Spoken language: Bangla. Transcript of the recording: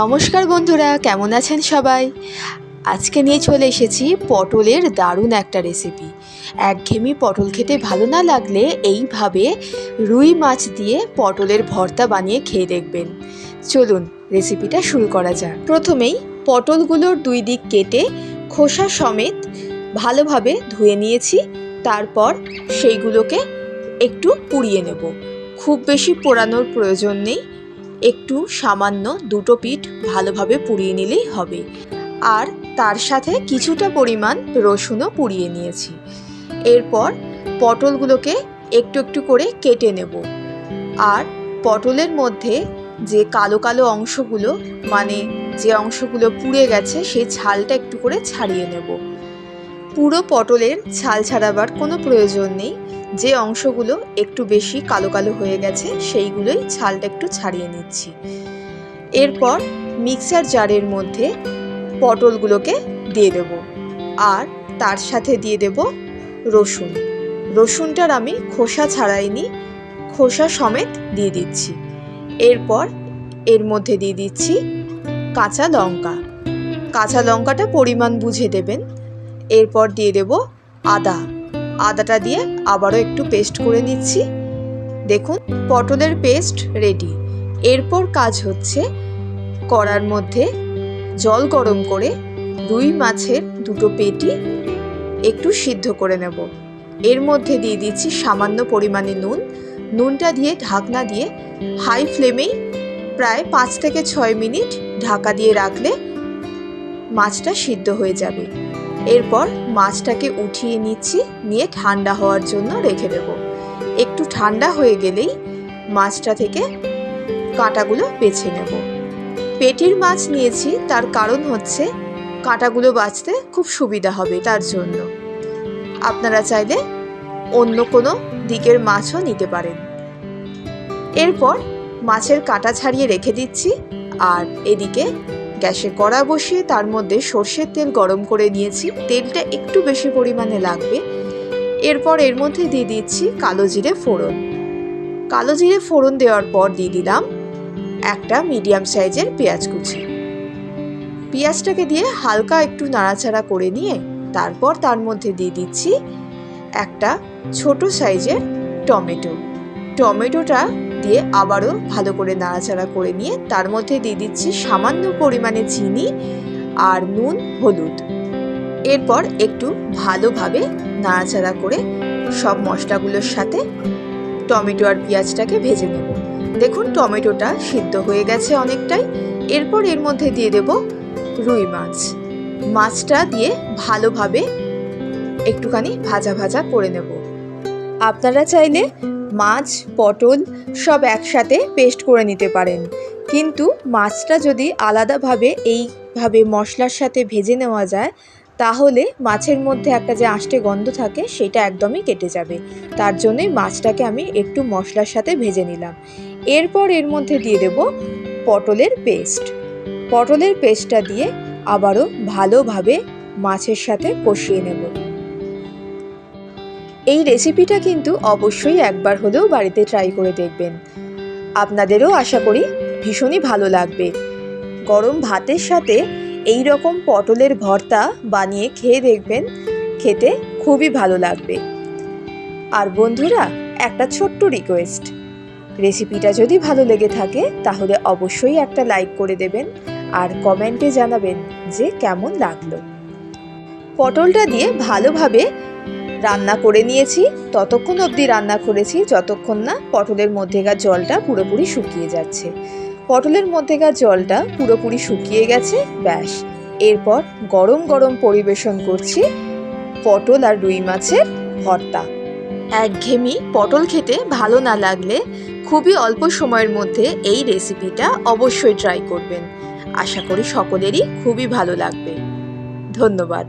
নমস্কার বন্ধুরা, কেমন আছেন সবাই? আজকে নিয়ে চলে এসেছি পটলের দারুণ একটা রেসিপি একঘেয়েমি পটল খেতে ভালো না লাগলে এইভাবে রুই মাছ দিয়ে পটলের ভর্তা বানিয়ে খেয়ে দেখবেন। চলুন রেসিপিটা শুরু করা যাক। প্রথমেই পটলগুলোর দুই দিক কেটে খোসা সমেত ভালোভাবে ধুয়ে নিয়েছি, তারপর সেইগুলোকে একটু পুড়িয়ে নেব। খুব বেশি পোড়ানোর প্রয়োজন নেই একটু সামান্য দুটো পিঠ ভালোভাবে পুড়িয়ে নিলেই হবে। আর তার সাথে কিছুটা পরিমাণ রসুনও পুড়িয়ে নিয়েছি। এরপর পটলগুলোকে একটু একটু করে কেটে নেব। আর পটলের মধ্যে যে কালো কালো অংশগুলো মানে যে অংশগুলো পুড়ে গেছে, সেই ছালটা একটু করে ছাড়িয়ে নেব। পুরো পটলের ছাল ছাড়াবার কোনো প্রয়োজন নেই। যে অংশগুলো একটু বেশি কালো কালো হয়ে গেছে, সেইগুলোই ছালটা একটু ছাড়িয়ে নিচ্ছি। এরপর মিক্সার জারের মধ্যে পটলগুলোকে দিয়ে দেব। আর তার সাথে দিয়ে দেব রসুন। রসুনটার আমি খোসা ছাড়াইনি, খোসা সমেত দিয়ে দিচ্ছি। এরপর এর মধ্যে দিয়ে দিচ্ছি কাঁচা লঙ্কা। কাঁচা লঙ্কাটা পরিমাণ বুঝে দেবেন। এরপর দিয়ে দেব আদা। আদাটা দিয়ে আবারও একটু পেস্ট করে নিচ্ছি। দেখুন, পটলের পেস্ট রেডি এরপর কাজ হচ্ছে কড়ার মধ্যে জল গরম করে রুই মাছের দুটো পেটি একটু সিদ্ধ করে নেব। এর মধ্যে দিয়ে দিচ্ছি সামান্য পরিমাণে নুন। নুনটা দিয়ে, ঢাকনা দিয়ে হাই ফ্লেমেই প্রায় পাঁচ থেকে ছয় মিনিট ঢাকা দিয়ে রাখলে মাছটা সিদ্ধ হয়ে যাবে। এরপর মাছটাকে উঠিয়ে নিচ্ছি, নিয়ে ঠান্ডা হওয়ার জন্য রেখে দেব। একটু ঠান্ডা হয়ে গেলেই মাছটা থেকে কাঁটাগুলো বেছে নেব। পেটির মাছ নিয়েছি, তার কারণ হচ্ছে কাঁটাগুলো বাছতে খুব সুবিধা হবে তার জন্য। আপনারা চাইলে অন্য কোনো দিকের মাছও নিতে পারেন। এরপর মাছের কাঁটা ছাড়িয়ে রেখে দিচ্ছি, আর এদিকে গ্যাসে কড়া বসিয়ে তার মধ্যে সর্ষের তেল গরম করে নিয়েছি। তেলটা একটু বেশি পরিমাণে লাগবে। এরপর এর মধ্যে দিয়ে দিচ্ছি কালো জিরে ফোড়ন। কালো জিরে ফোড়ন দেওয়ার পর দিয়ে দিলাম একটা মিডিয়াম সাইজের পেঁয়াজ কুচি। পেঁয়াজটাকে দিয়ে হালকা একটু নাড়াচাড়া করে নিয়ে তারপর তার মধ্যে দিয়ে দিচ্ছি একটা ছোট সাইজের টমেটো। টমেটোটা দিয়ে আবারও ভালো করে নাড়াচাড়া করে নিয়ে তার মধ্যে দিয়ে দিচ্ছি সামান্য পরিমাণে চিনি আর নুন, হলুদ। এরপর একটু ভালোভাবে নাড়াচাড়া করে সব মশলাগুলোর সাথে টমেটো আর পেঁয়াজটাকে ভেজে নেব। দেখুন, টমেটোটা সিদ্ধ হয়ে গেছে অনেকটাই। এরপর এর মধ্যে দিয়ে দেব রুই মাছ। মাছটা দিয়ে ভালোভাবে একটুখানি ভাজা ভাজা করে নেব। আপনারা চাইলে মাছ, পটল সব একসাথে পেস্ট করে নিতে পারেন। কিন্তু মাছটা যদি আলাদাভাবে এইভাবে মশলার সাথে ভেজে নেওয়া যায়, তাহলে মাছের মধ্যে একটা যে আষ্টে গন্ধ থাকে, সেটা একদমই কেটে যাবে। তার জন্যই মাছটাকে আমি একটু মশলার সাথে ভেজে নিলাম। এরপর এর মধ্যে দিয়ে দেব পটলের পেস্ট পটলের পেস্টটা দিয়ে আবারও ভালোভাবে মাছের সাথে কষিয়ে নেব। এই রেসিপিটা কিন্তু অবশ্যই একবার হলেও বাড়িতে ট্রাই করে দেখবেন। আপনাদেরও আশা করি ভীষণই ভালো লাগবে। গরম ভাতের সাথে এই রকম পটলের ভর্তা বানিয়ে খেয়ে দেখবেন, খেতে খুবই ভালো লাগবে। আর বন্ধুরা, একটা ছোট্ট রিকোয়েস্ট রেসিপিটা যদি ভালো লেগে থাকে, তাহলে অবশ্যই একটা লাইক করে দেবেন আর কমেন্টে জানাবেন যে কেমন লাগল। পটলটা দিয়ে ভালোভাবে রান্না করে নিয়েছি, ততক্ষণ অবধি রান্না করেছি, যতক্ষণ না পটলের মধ্যেকার জলটা পুরোপুরি শুকিয়ে যাচ্ছে। পটলের মধ্যেকার জলটা পুরোপুরি শুকিয়ে গেছে, ব্যাস। এরপর গরম গরম পরিবেশন করছি পটল আর রুই মাছের ভর্তা। একঘেয়েমি পটল খেতে ভালো না লাগলে খুবই অল্প সময়ের মধ্যে এই রেসিপিটা অবশ্যই ট্রাই করবেন। আশা করি সকলেরই খুবই ভালো লাগবে। ধন্যবাদ।